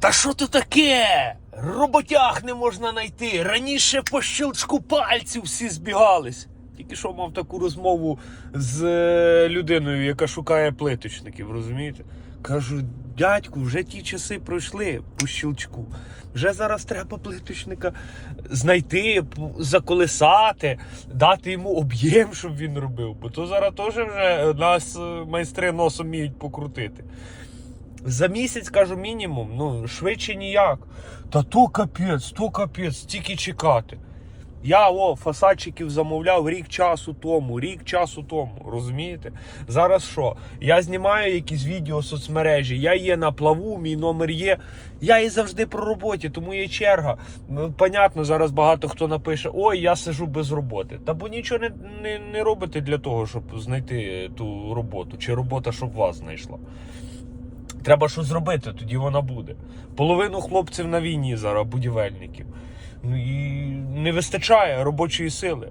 Та що то таке? Роботяг не можна знайти. Раніше по щелчку пальців всі збігались. Тільки що мав таку розмову з е, людиною, яка шукає плиточників, розумієте? Кажу, дядьку, вже ті часи пройшли по щелчку. Вже зараз треба плиточника знайти, заколесати, дати йому об'єм, щоб він робив. Бо то зараз теж вже нас е, майстри носом вміють покрутити. За місяць, кажу, мінімум, ну швидше ніяк. Та то капець, то капець, стільки чекати. Я о, фасадчиків замовляв рік часу тому, рік часу тому, розумієте? Зараз що? Я знімаю якісь відео соцмережі, я є на плаву, мій номер є. Я і завжди про роботі, тому є черга. Ну, понятно, зараз багато хто напише: ой, я сижу без роботи. Та бо нічого не, не, не робите для того, щоб знайти ту роботу, чи робота, щоб вас знайшла. Треба щось зробити, тоді вона буде. Половину хлопців на війні зараз, будівельників. Ну і не вистачає робочої сили.